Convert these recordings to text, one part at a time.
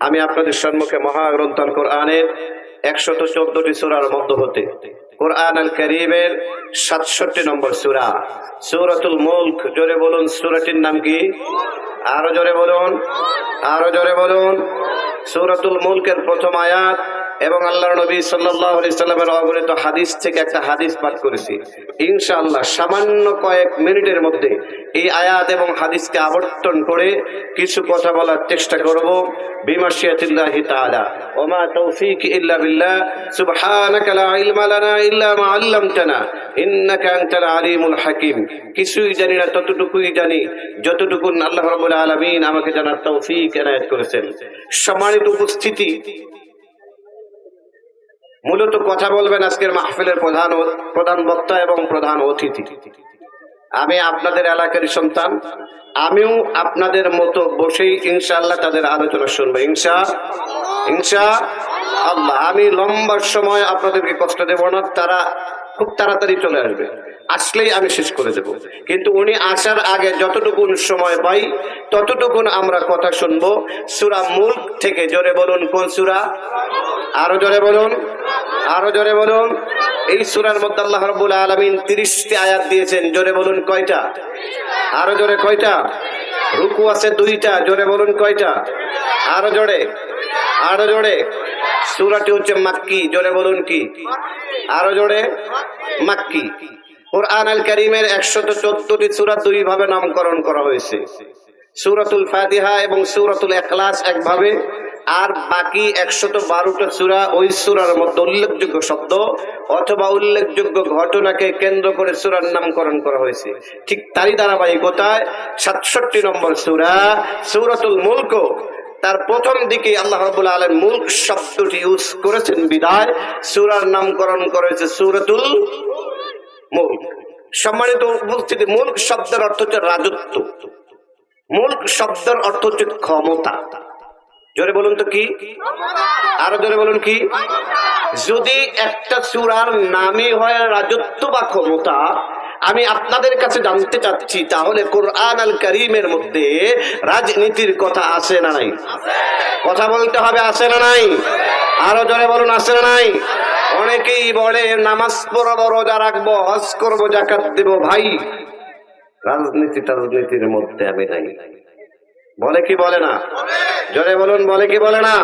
আমি আপনাদের সম্মুখে মহাগ্রন্থন কোরআনের একশত চোদ্দটি সুরার মধ্য হতে কোরআন আল করিমের সাতষট্টি নম্বর সুরা। সুরাতুল মুল্ক, জোরে বলুন, সুরাটির নাম কি? আরও জোরে বলুন, আরও জোরে বলুন। সুরাতুল মুলকের প্রথম আয়াত এবং আল্লাহ নবী সাল্লামের অবনীত হাদিস থেকে একটা হাদিস পাঠ করেছি। ইনশাআল্লাহ সামান্য কয়েক মিনিটের মধ্যে এই আয়াত এবং হাদিসকে আবর্তন করে কিছু কথা বলার চেষ্টা করব। ওমা তৌফিক বিল্লাহ। হাকিম। কিছুই ততটুকুই জানি। যতটুকু আল্লাহ আলামিন আমাকে তৌফিক করেছেন। সম্মানিত উপস্থিতি। মূলত কথা বলবেন আজকের মাহফিলের প্রধান প্রধান বক্তা এবং প্রধান অতিথি। আমি আপনাদের এলাকার সন্তান। আমিও আপনাদের মতো বসেই ইনশাআল্লাহ তাদের আলোচনা শুনব। ইনশা ইনশা আল্লাহ। আমি লম্বা সময় আপনাদেরকে কষ্ট দেব না, তারা খুব তাড়াতাড়ি চলে আসবে। আসলেই আমি শেষ করে দেব। কিন্তু উনি আসার আগে যতটুকুন সময় পাই, ততটুকুন আমরা কথা শুনব। সুরা মুল্ক থেকে জোরে বলুন, কোন সুরা? আরও জোরে বলুন, আরও জোরে বলুন। এই সুরার মধ্যে আল্লাহ রব্বুল আলমিন তিরিশটি আয়াত দিয়েছেন। জোরে বলুন, কয়টা? আরও জোরে, কয়টা? রুকু আছে দুইটা, জোরে বলুন, কয়টা? আরও জোরে আরও জোরে। সুরাটি হচ্ছে মাক্কি, জোরে বলুন কি? আরও জোরে, মাক্কি। কোরআন আল করিমের একশত চোদ্দটি সুরা দুই ভাবে নামকরণ করা হয়েছে। সুরাতুল ফাতিহা এবং সুরাতুল এখলাস একভাবে, আর বাকি একশত বারোটা সুরা ওই সুরার মধ্যে উল্লেখযোগ্য শব্দ অথবা উল্লেখযোগ্য ঘটনাকে কেন্দ্র করে সুরার নামকরণ করা হয়েছে। ঠিক তারই ধারাবাহিকতায় সাতষট্টি নম্বর সুরা সুরাতুল মুল্ক, তার প্রথম দিকে আল্লাহ রাব্বুল আলম মুল্ক শব্দটি ইউজ করেছেন বিদায়। সুরার নামকরণ করেছে সুরাতুল মুল্ক। সম্মানিত উপস্থিতি, মুল্ক শব্দের অর্থ হচ্ছে রাজত্ব। মুল্ক শব্দের অর্থ হচ্ছে ক্ষমতা। জোরে বলুন তো কি? আরও জোরে বলুন কি? যদি একটা চূড়ার নামই হয় রাজত্ব বা ক্ষমতা, আমি আপনাদের কাছে জানতে চাচ্ছি, তাহলে কোরআন আল করিমের মধ্যে রাজনীতির কথা আছে না নাই? কথা বলতে হবে, আছে না নাই? আরও জোরে বলুন, আছে না নাই? অনেকেই বলে, নামাজ পড়াবো, রোজা রাখব, হজ করব জাকাত দেবো। ভাই, রাজনীতি টাজনীতির মধ্যে আমি নাই। বলে কি বলে না? জোরে বলুন, বলে কি বলে না?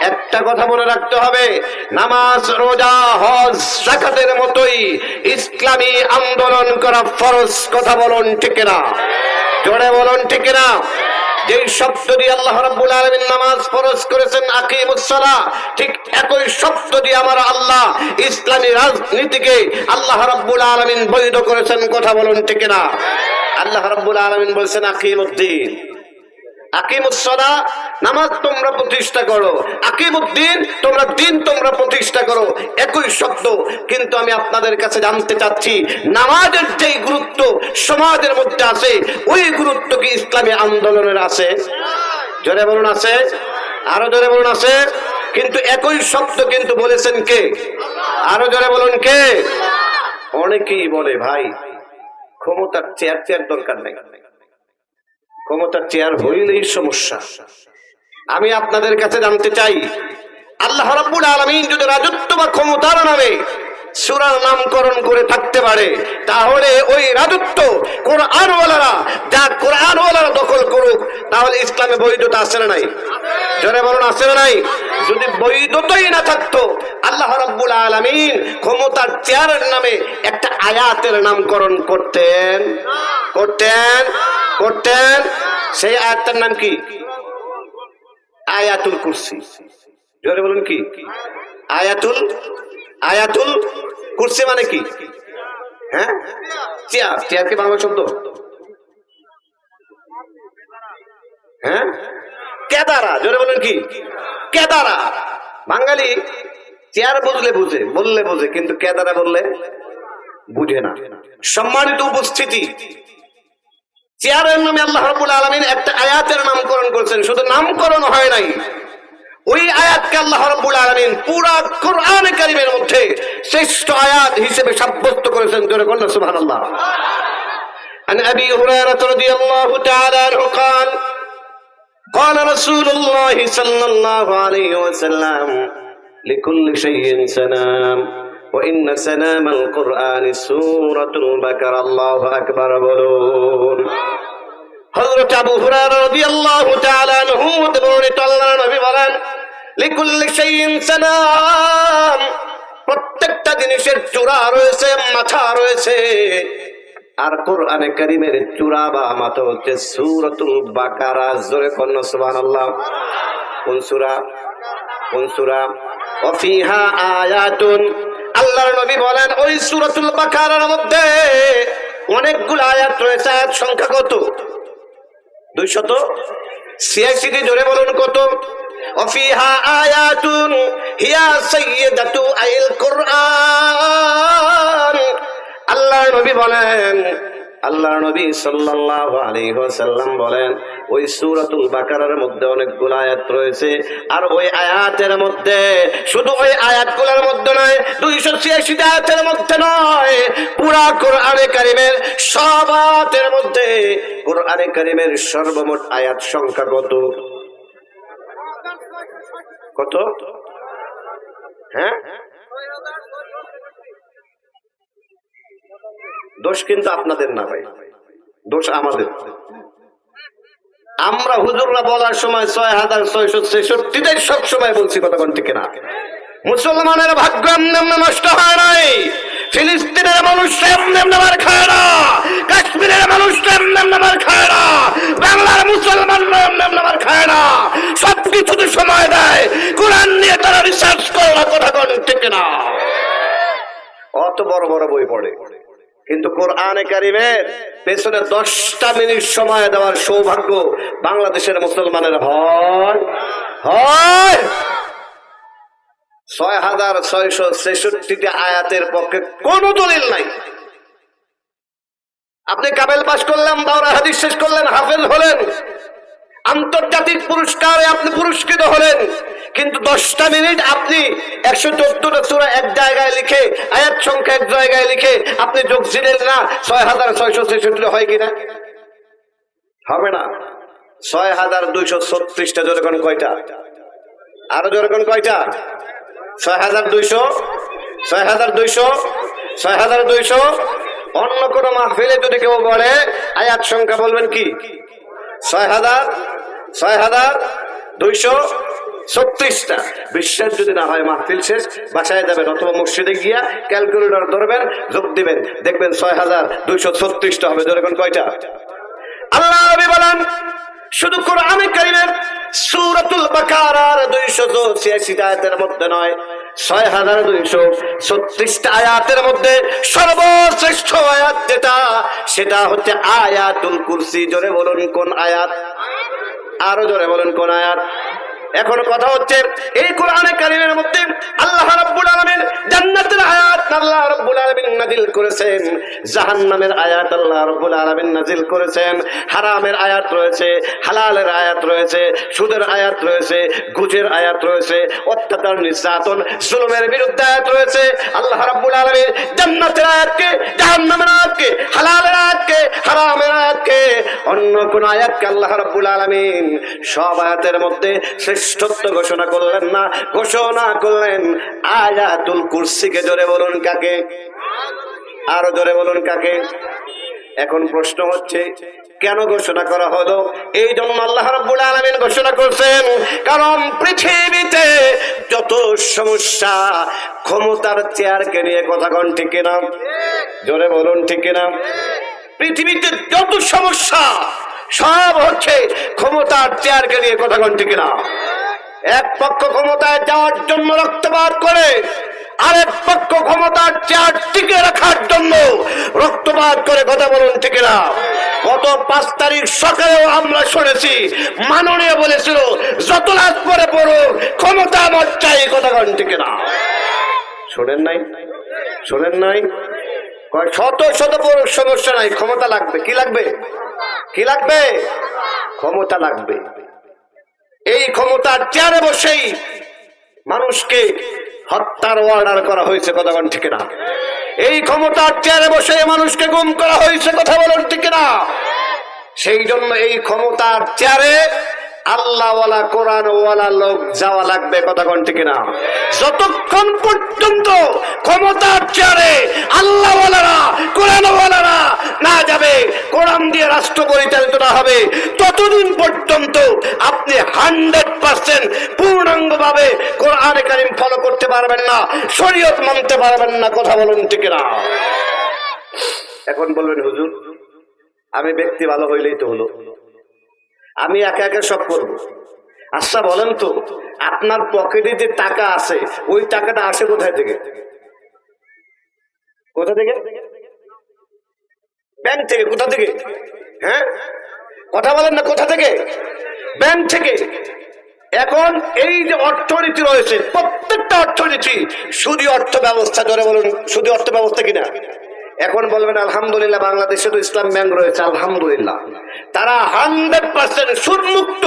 একটা কথা মনে রাখতে হবে, নামাজ, রোজা, হজ জাকাতের মতোই ইসলামী আন্দোলন করা ফরজ, কথা বলুন ঠিক না জোরে বলুন ঠিক না যে শব্দ দিয়ে আল্লাহ রাব্বুল আলামিন নামাজ ফরজ করেছেন, আকিমুস সালাহ, ঠিক একই শব্দ দিয়ে আমার আল্লাহ ইসলামী রাজনীতিকে আল্লাহ রাব্বুল আলামিন বৈধ করেছেন, কথা বলুন ঠিক না আল্লাহ রাব্বুল আলামিন বলছেন, আকিমুদ্দিন। আকিমুসলা নামাজ তোমরা প্রতিষ্ঠা করো। আকিমুদ্দিন, তোমরা দিন তোমরা শব্দ, কিন্তু আমি আপনাদের কাছে জানতে চাচ্ছি, নামাজের যেই গুরুত্ব সমাজের মধ্যে আছে, ওই গুরুত্ব কি ইসলামী আন্দোলনের আছে? জোরে বলুন আছে? আরও জোরে বলুন আছে? কিন্তু একই শব্দ কিন্তু বলেছেন কে? আরও জোরে বলুন কে? অনেকেই বলে, ভাই, ক্ষমতার চেয়ার চেয়ার দরকার নেই। ক্ষমতার চেয়ার হইলেই সমস্যা। আমি আপনাদের কাছে জানতে চাই আল্লাহ রাব্বুল আলামিন যদি রাজত্ব বা ক্ষমতার নামে সুরার নামকরণ করে থাকতে পারে, তাহলে ওই রাজত্ব কোরআনওয়ালারা, যা কোরআনওয়ালারা দখল করুক, তাহলে ইসলামে বৈধতা আছে না নাই? জোরে বলুন, আছে না নাই? যদি বৈধতাই না থাকতো, আল্লাহ রাব্বুল আলামিন ক্ষমতার চেয়ারের নামে একটা আয়াতের নামকরণ করতেন। করতেন করতেন। সেই আয়াতটার নাম কি? আয়াতুল কুরসি। জোরে বলুন কি? আয়াতুল আয়াতুল কুরসি মানে কি? হ্যাঁ? চেয়ার চেয়ার কি বাংলা শব্দ? হ্যাঁ? কেদারা, জোরে বলুন কি? কেদারা। বাঙালি চেয়ার বুঝলে বুঝে, বললে বুঝে, কিন্তু কেদারা বললে বুঝে না। সম্মানিত উপস্থিতি, চেয়ারের নামে আল্লাহ রাব্বুল আলামিন একটা আয়াতের নামকরণ করেছেন। শুধু নামকরণ হয় নাই ওই আয়াতকে আল্লাহ রাব্বুল আলামিন পুরা কোরআন কারীমের মধ্যে শ্রেষ্ঠ আয়াত হিসেবে সাব্যস্ত করেছেন জোরে বলুন সুবহানাল্লাহ عن ابي هريره رضي الله تعالى عنه قال قال رسول الله صلى الله عليه وسلم لكل شيء سلام وإن سلام القرآن سورة البكر الله أكبر بلون নবী লিকুল্লি প্রত্যেকটা জিনিসের চূড়া রয়েছে, মাথা রয়েছে। আর কোরআনে কারিমের চূড়া বা মাথা হচ্ছে সূরাতুল বাকারা। জোরে কন্যা, সুবহানাল্লাহ। কোন কোন আয়াতুন। নবী বলেন, ওই মধ্যে অনেকগুলো আয়াত রয়েছে। সংখ্যা কত? দুইশত? ছিয়াশিটি জোরে বলুন কত? আয়াতুন হিয়া সাইয়্যিদাতু আইল কোরআন। আল্লাহর নবী বলেন আল্লাহর নবী সাল্লাল্লাহু আলাইহি ওয়াসাল্লাম বলেন, ওই সূরাতুল বাকারার মধ্যে অনেকগুলো আয়াত রয়েছে। আর ওই আয়াতের মধ্যে শুধু ওই আয়াতগুলোর মধ্যে নয় 286 আয়াতের মধ্যে নয়, পুরা কোরআনে কারিমের সব আয়াতের মধ্যে কোরআনে কারিমের সর্বমোট আয়াত সংখ্যা কত? কত? হ্যাঁ? দোষ কিন্তু আপনাদের না ভাই। দোষ আমাদের। আমরা হুজুররা বলার সময় ছয় হাজার ছয়শো ছেষট্টিটাই সব সময় বলছি কোন ঠিক না মুসলমানের ভাগ্য এমনি নষ্ট হয় নাই। ফিলিস্তিনের মানুষ এমনি এমনি মার খায় না। কাশ্মীরের মানুষ এমনি এমনি মার খায় না। বাংলার মুসলমান এমনি এমনি মার খায় না। সব কিছুতে সময় দেয়। কোরআন নিয়ে তারা রিসার্চ করে না কথা কোন? ঠিক না অত বড় বড় বই পড়ে। কিন্তু কোরআনে কারিমের পেছনে দশটা মিনিট সময় দেওয়ার সৌভাগ্য বাংলাদেশের মুসলমানের হয়। ছয় হাজার ছয়শো ছেষট্টিটি আয়াতের পক্ষে কোনো দলিল নাই। আপনি কাবেল পাশ করলেন, দাওরা হাদিস শেষ করলেন, হাফেজ হলেন। আন্তর্জাতিক পুরস্কারে আপনি পুরস্কৃত হলেন। কিন্তু দশটা মিনিট আপনি একশো চোদ্দটা চূড়া এক জায়গায় লিখে, আয়াত সংখ্যা এক জায়গায় লিখে, আপনি যোগ ছিলেন না, ছয় হাজার ছয়শো ছেষট্টি হয় কিনা? হবে না। ছয় হাজার দুইশো ছত্রিশটা যেরকম কয়টা? আরও যেরকম কয়টা? ছয় হাজার দুইশো, ছয় হাজার দুইশো, ছয় হাজার দুইশো। অন্য কোনো মাহফিলে যদি কেউ বলে, আয়াত সংখ্যা বলবেন কি? ছয় হাজার ছয় হাজার দুইশো ছত্রিশটা। বিশ্বাস যদি না হয় মাহফিল শেষ, বাসায় যাবেন অথবা মসজিদে গিয়া ক্যালকুলেটর ধরবেন যোগ দিবেন। দেখবেন ছয় হাজার দুইশো ছত্রিশটা হবে। যেরকম কয়টা? আল্লাহ নবী বলেন, শুধু কোরআনে কারিমের সূরাতুল বাকারার 286 আয়াতের মধ্যে নয়, ছয় হাজার দুইশো ছত্রিশটা আয়াতের মধ্যে সর্বশ্রেষ্ঠ আয়াত যেটা, সেটা হচ্ছে আয়াতুল কুরসি। জোরে বলুন কোন আয়াত? আরও জোরে বলুন কোন আয়াত? এখন কথা হচ্ছে, এই কোরআনে কারিমের মধ্যে আল্লাহ রাব্বুল আলামিন জান্নাতের আয়াত আল্লাহ রাব্বুল আলামিন নাজিল করেছেন, জাহান্নামের আয়াত আল্লাহ রাব্বুল আলামিন নাজিল করেছেন, হারামের আয়াত রয়েছে, হালালের আয়াত রয়েছে, সুদের আয়াত রয়েছে, গুজের আয়াত রয়েছে, অত্যাচার, নির্যাতন, জুলুমের বিরুদ্ধে আয়াত রয়েছে, আল্লাহ রাব্বুল আলামিন জান্নাতের আয়াতকে, জাহান্নামের আয়াতকে, হালালের আয়াতকে, হারামের আয়াতকে অন্য কোন আয়াতকে আল্লাহ রাব্বুল আলামিন সব আয়াতের মধ্যে শ্রেষ্ঠত্ব ঘোষণা করলেন না? ঘোষণা করলেন, আয়াতুল কুরসিকে জোরে বলুন কাকে? আরও জোরে বলুন কাকে? এখন প্রশ্ন হচ্ছে, কেন ঘোষণা করা হলো? এই জন্য আল্লাহ রাব্বুল আলামিন ঘোষণা করছেন, কারণ পৃথিবীতে যত সমস্যা ক্ষমতার চেয়ারকে নিয়ে কথা কন ঠিক কিনা? জোরে বলুন ঠিক কিনা? পৃথিবীতে যত সমস্যা, সব হচ্ছে ক্ষমতার চেয়ারকে নিয়ে কথা কন ঠিক কিনা এক পক্ষ ক্ষমতায় যাওয়ার জন্য রক্তপাত করে, আরেক পক্ষ ক্ষমতার চেয়ার টিকে রাখার জন্য রক্তপাত করে কথা বলুন ঠিক না। গত পাঁচ তারিখ সকালেও আমরা শুনেছি, মাননীয় বলেছিল, যত লাখ পরে পড়ো ক্ষমতা আমার চাই কথা কন ঠিক না। শোনেন নাই? শোনেন নাই? শত শত সমস্যা নাই, ক্ষমতা লাগবে। কি লাগবে? কি লাগবে? ক্ষমতা লাগবে। এই ক্ষমতার চেয়ারে বসেই মানুষকে হত্যার অর্ডার করা হয়েছে, কথা বলেন ঠিক না এই ক্ষমতার চেয়ারে বসে মানুষকে গুম করা হয়েছে, কথা বলেন ঠিক না সেই জন্য এই ক্ষমতার চেয়ারে আল্লাহওয়ালা কোরআন ওয়ালা লোক যাওয়া লাগবে, কথা ঠিক না যতক্ষণ পর্যন্ত ক্ষমতার চেয়ারে আল্লাহওয়ালারা, কোরআনওয়ালারা না যাবে, কোরআন দিয়ে রাষ্ট্র পরিচালিত না হবে, ততদিন পর্যন্ত আপনি হান্ড্রেড পার্সেন্ট পূর্ণাঙ্গ ভাবে কোরআন কারিম ফলো করতে পারবেন না, শরীয়ত মানতে পারবেন না, কথা বলুন ঠিক না এখন বলবেন, হুজুর, আমি ব্যক্তি ভালো হইলেই তো হলো। আমি একা একা সব করব। আচ্ছা বলেন তো, আপনার পকেটে যে টাকা আছে, ওই টাকাটা আসে কোথায় থেকে? কোথা থেকে? ব্যাংক থেকে, কোথা থেকে? হ্যাঁ? কথা বলেন না, কোথা থেকে? ব্যাংক থেকে। এখন এই যে অর্থনীতি রয়েছে, প্রত্যেকটা অর্থনীতি, সুদী অর্থ ব্যবস্থা ধরে বলুন, সুদী অর্থ ব্যবস্থা কিনা? এখন বলবেন, আলহামদুলিল্লাহ, বাংলাদেশে তো ইসলাম ব্যাংক রয়েছে, আলহামদুলিল্লাহ। তারা হান্ড্রেড পার্সেন্ট সুদমুক্ত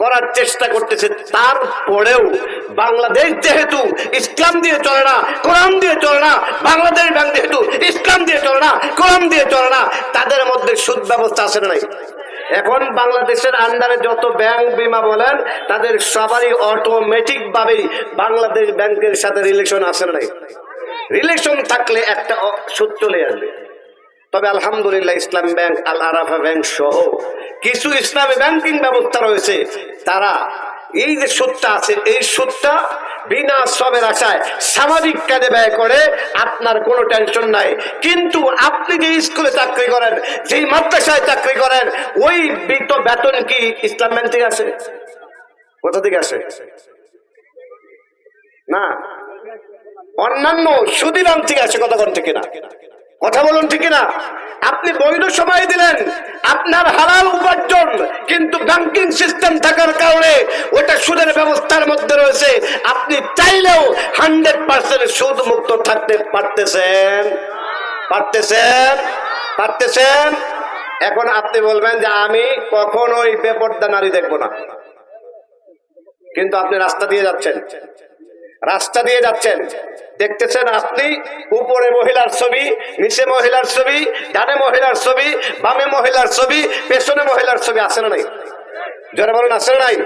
করার চেষ্টা করতেছে। তারপরেও বাংলাদেশ যেহেতু ইসলাম দিয়ে চলে না, কোরআন দিয়ে চলে না, বাংলাদেশ ব্যাংক যেহেতু ইসলাম দিয়ে চলে না, কোরআন দিয়ে চলে না, তাদের মধ্যে সুদ ব্যবস্থা আছে নাই? এখন বাংলাদেশের আন্ডারে যত ব্যাংক বিমা বলেন, তাদের সবারই অটোমেটিক ভাবেই বাংলাদেশ ব্যাংকের সাথে রিলেশন আসে নাই? রিলেশন থাকলে একটা সুদ চলে আসবে। তবে আলহামদুলিল্লাহ ইসলামী ব্যাংক, আল আরাফা ব্যাংক সহ কিছু ইসলামী ব্যাংকিং ব্যবস্থা রয়েছে। তারা এই যে সুদটা আছে, এই সুদটা বিনা শ্রমের আশায় সামাজিক কাজে ব্যয় করে, আপনার কোনো টেনশন নাই। কিন্তু আপনি যে স্কুলে চাকরি করেন, যেই মাদ্রাসায় চাকরি করেন, ওই বিত বেতন কি ইসলাম ব্যাংক থেকে আসে? কোথা থেকে আসে? না। অন্যান্য সুদিরাম থেকে আসে কতক্ষণ থেকে না কথা বলুন ঠিক না আপনি বৈধ সময় দিলেন, আপনার হালাল উপার্জন, কিন্তু ব্যাংকিং সিস্টেম থাকার কারণে ওটা সুদের ব্যবস্থার মধ্যে রয়েছে। আপনি চাইলেও হান্ড্রেড পার্সেন্ট সুদ মুক্ত থাকতে পারতেছেন। পারতেছেন? পারতেছেন? এখন আপনি বলবেন যে আমি কখনোই বেপর্দা নারী দেখব না। কিন্তু আপনি রাস্তা দিয়ে যাচ্ছেন। রাস্তা দিয়ে যাচ্ছেন। দেখতেছেন আপনি উপরে মহিলার ছবি, নিচে মহিলার ছবি, ডানে মহিলার ছবি, বামে মহিলার ছবি, পেছনে মহিলার ছবি, আছে না নাই? যারা বলেন, আছে না নাই?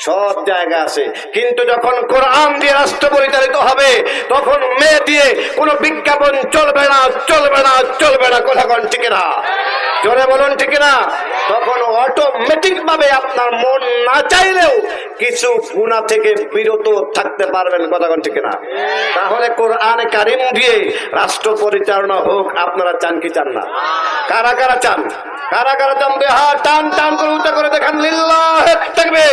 সব জায়গা আছে। কিন্তু যখন কোরআন দিয়ে রাষ্ট্র পরিচালিত হবে, তখন মেয়ে দিয়ে কোনো বিজ্ঞাপন চলবে না চলবে না চলবে না কথা কোন ঠিক না। জোরে বলুন ঠিক না? তখন অটোমেটিক ভাবে আপনার মন না চাইলেও কিছু গুণা থেকে বিরত থাকতে পারবেন কথা ঠিক না? তাহলে কোরআন কারিম দিয়ে রাষ্ট্র পরিচালনা হোক, আপনারা চান কি চান না? কারা কারা চান? কারা কারা চান? দেহা টান টান করে করে দেখান, লিল্লাহ থাকবে